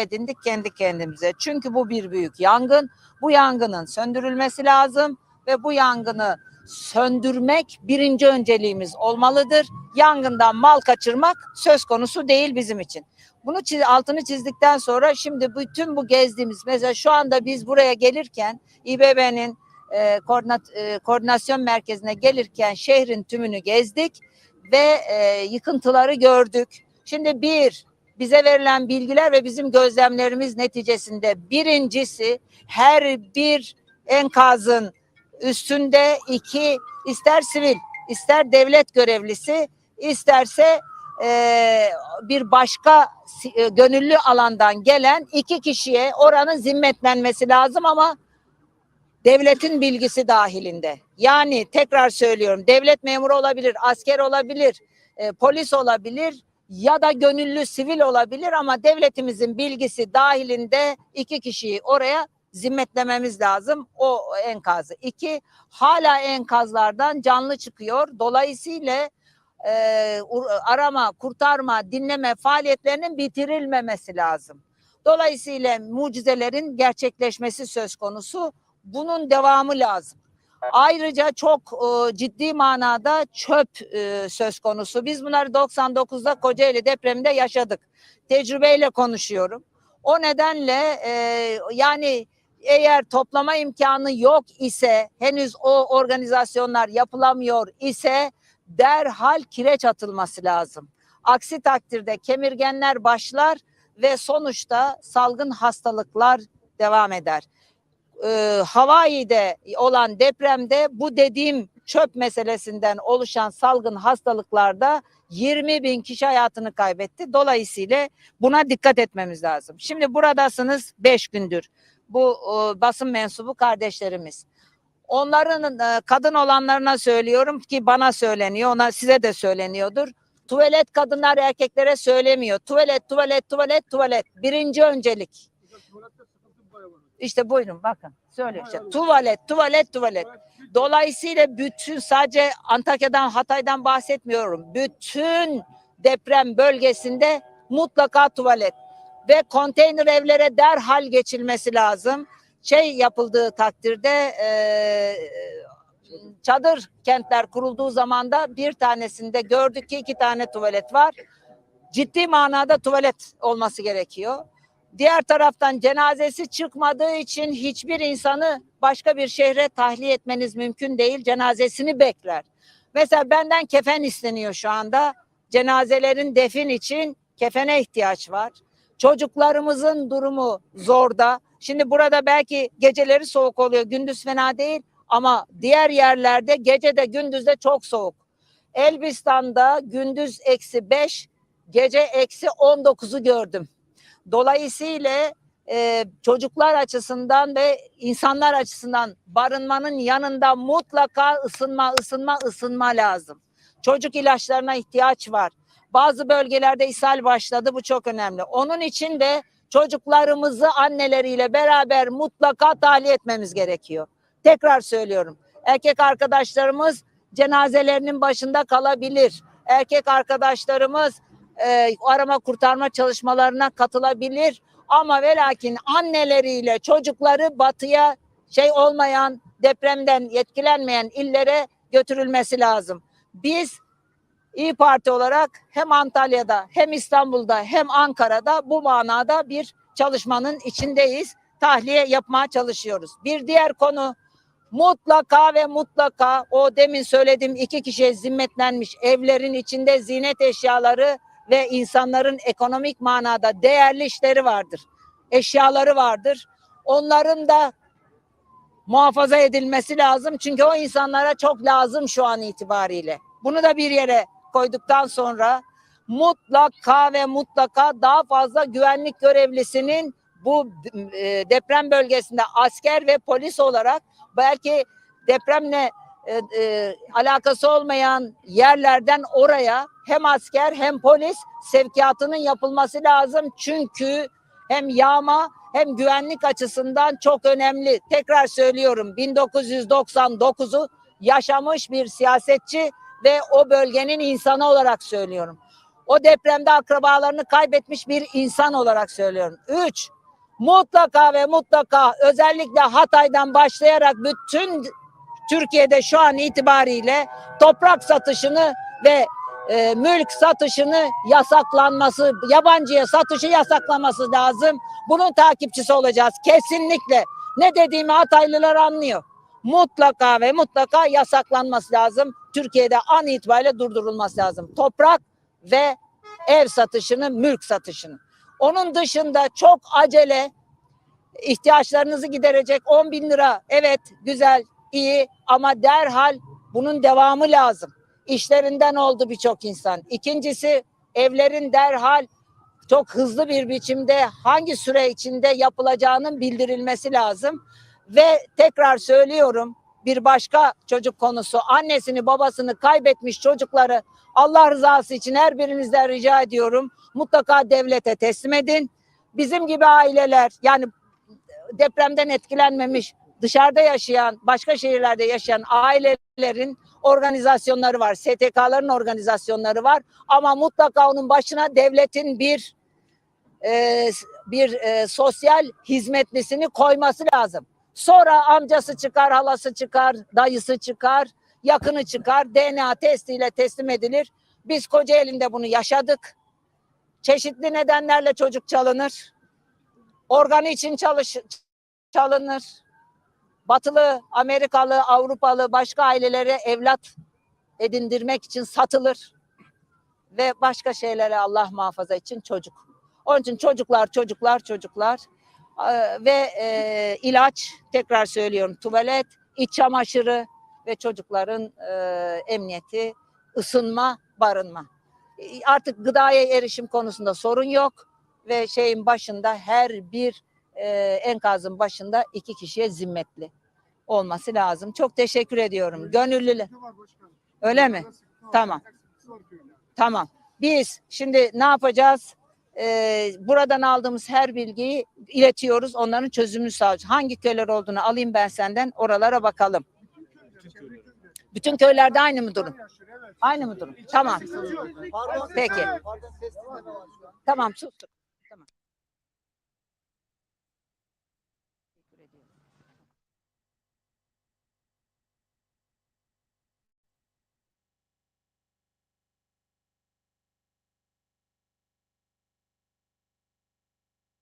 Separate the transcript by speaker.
Speaker 1: edindik kendi kendimize. Çünkü bu bir büyük yangın. Bu yangının söndürülmesi lazım ve bu yangını söndürmek birinci önceliğimiz olmalıdır. Yangından mal kaçırmak söz konusu değil bizim için. Bunu çiz- altını çizdikten sonra şimdi bütün bu gezdiğimiz mesela şu anda biz buraya gelirken İBB'nin e, koordinat- e, koordinasyon merkezine gelirken şehrin tümünü gezdik ve e, yıkıntıları gördük. Şimdi bir bize verilen bilgiler ve bizim gözlemlerimiz neticesinde birincisi her bir enkazın üstünde iki ister sivil ister devlet görevlisi isterse eee, bir başka e, gönüllü alandan gelen iki kişiye oranın zimmetlenmesi lazım ama devletin bilgisi dahilinde. Yani tekrar söylüyorum devlet memuru olabilir, asker olabilir, e, polis olabilir ya da gönüllü sivil olabilir ama devletimizin bilgisi dahilinde iki kişiyi oraya zimmetlememiz lazım o enkazı. İki, hala enkazlardan canlı çıkıyor. Dolayısıyla e, arama, kurtarma, dinleme faaliyetlerinin bitirilmemesi lazım. Dolayısıyla mucizelerin gerçekleşmesi söz konusu. Bunun devamı lazım. Ayrıca çok e, ciddi manada çöp e, söz konusu. Biz bunları 99'da Kocaeli depreminde yaşadık. Tecrübeyle konuşuyorum. O nedenle e, yani eğer toplama imkanı yok ise henüz o organizasyonlar yapılamıyor ise derhal kireç atılması lazım. Aksi takdirde kemirgenler başlar ve sonuçta salgın hastalıklar devam eder. Ee, Hawaii'de olan depremde bu dediğim çöp meselesinden oluşan salgın hastalıklarda 20 bin kişi hayatını kaybetti. Dolayısıyla buna dikkat etmemiz lazım. Şimdi buradasınız 5 gündür. Bu e, basın mensubu kardeşlerimiz. Onların e, kadın olanlarına söylüyorum ki bana söyleniyor, ona size de söyleniyordur. Tuvalet kadınlar erkeklere söylemiyor. Tuvalet, tuvalet, tuvalet, tuvalet. Birinci öncelik. İşte buyurun bakın. Söylüyor işte. Tuvalet, tuvalet, tuvalet. Dolayısıyla bütün sadece Antakya'dan, Hatay'dan bahsetmiyorum. Bütün deprem bölgesinde mutlaka tuvalet ve konteyner evlere derhal geçilmesi lazım. Şey yapıldığı takdirde eee, çadır kentler kurulduğu zaman da bir tanesinde gördük ki iki tane tuvalet var. Ciddi manada tuvalet olması gerekiyor. Diğer taraftan cenazesi çıkmadığı için hiçbir insanı başka bir şehre tahliye etmeniz mümkün değil. Cenazesini bekler. Mesela benden kefen isteniyor şu anda. Cenazelerin defin için kefene ihtiyaç var. Çocuklarımızın durumu zorda. Şimdi burada belki geceleri soğuk oluyor, gündüz fena değil ama diğer yerlerde gece de gündüz de çok soğuk. Elbistan'da gündüz eksi 5, gece eksi 19'u gördüm. Dolayısıyla e, çocuklar açısından ve insanlar açısından barınmanın yanında mutlaka ısınma, ısınma, ısınma lazım. Çocuk ilaçlarına ihtiyaç var. Bazı bölgelerde ishal başladı. Bu çok önemli. Onun için de çocuklarımızı anneleriyle beraber mutlaka tahliye etmemiz gerekiyor. Tekrar söylüyorum. Erkek arkadaşlarımız cenazelerinin başında kalabilir. Erkek arkadaşlarımız e, arama kurtarma çalışmalarına katılabilir. Ama ve lakin anneleriyle çocukları batıya şey olmayan depremden etkilenmeyen illere götürülmesi lazım. Biz İyi Parti olarak hem Antalya'da hem İstanbul'da hem Ankara'da bu manada bir çalışmanın içindeyiz. Tahliye yapmaya çalışıyoruz. Bir diğer konu mutlaka ve mutlaka o demin söylediğim iki kişiye zimmetlenmiş evlerin içinde zinet eşyaları ve insanların ekonomik manada değerli işleri vardır. Eşyaları vardır. Onların da muhafaza edilmesi lazım. Çünkü o insanlara çok lazım şu an itibariyle. Bunu da bir yere koyduktan sonra mutlaka ve mutlaka daha fazla güvenlik görevlisinin bu e, deprem bölgesinde asker ve polis olarak belki depremle e, e, alakası olmayan yerlerden oraya hem asker hem polis sevkiyatının yapılması lazım. Çünkü hem yağma hem güvenlik açısından çok önemli. Tekrar söylüyorum 1999'u yaşamış bir siyasetçi ve o bölgenin insanı olarak söylüyorum. O depremde akrabalarını kaybetmiş bir insan olarak söylüyorum. Üç, mutlaka ve mutlaka özellikle Hatay'dan başlayarak bütün Türkiye'de şu an itibariyle toprak satışını ve e, mülk satışını yasaklanması, yabancıya satışı yasaklanması lazım. Bunun takipçisi olacağız. Kesinlikle. Ne dediğimi Hataylılar anlıyor. Mutlaka ve mutlaka yasaklanması lazım. Türkiye'de an itibariyle durdurulması lazım. Toprak ve ev satışını, mülk satışını. Onun dışında çok acele ihtiyaçlarınızı giderecek 10 bin lira. Evet güzel, iyi ama derhal bunun devamı lazım. İşlerinden oldu birçok insan. İkincisi evlerin derhal çok hızlı bir biçimde hangi süre içinde yapılacağının bildirilmesi lazım. Ve tekrar söylüyorum bir başka çocuk konusu annesini babasını kaybetmiş çocukları Allah rızası için her birinizden rica ediyorum mutlaka devlete teslim edin. Bizim gibi aileler yani depremden etkilenmemiş dışarıda yaşayan başka şehirlerde yaşayan ailelerin organizasyonları var. STK'ların organizasyonları var ama mutlaka onun başına devletin bir e, bir e, sosyal hizmetlisini koyması lazım. Sonra amcası çıkar, halası çıkar, dayısı çıkar, yakını çıkar. DNA testiyle teslim edilir. Biz Kocaeli'nde bunu yaşadık. Çeşitli nedenlerle çocuk çalınır. Organı için çalış, çalınır. Batılı, Amerikalı, Avrupalı başka ailelere evlat edindirmek için satılır. Ve başka şeylere Allah muhafaza için çocuk. Onun için çocuklar, çocuklar, çocuklar Ee, ve e, ilaç tekrar söylüyorum tuvalet, iç çamaşırı ve çocukların e, emniyeti, ısınma, barınma. Artık gıdaya erişim konusunda sorun yok ve şeyin başında her bir e, enkazın başında iki kişiye zimmetli olması lazım. Çok teşekkür ediyorum. Gönüllüler. Öyle mi? Tamam. Tamam. Biz şimdi ne yapacağız? Ee, buradan aldığımız her bilgiyi iletiyoruz. Onların çözümünü sağlayacağız. Hangi köyler olduğunu alayım ben senden. Oralara bakalım. Bütün köylerde aynı mı durum? Aynı mı durum? Tamam. Peki. Tamam sus.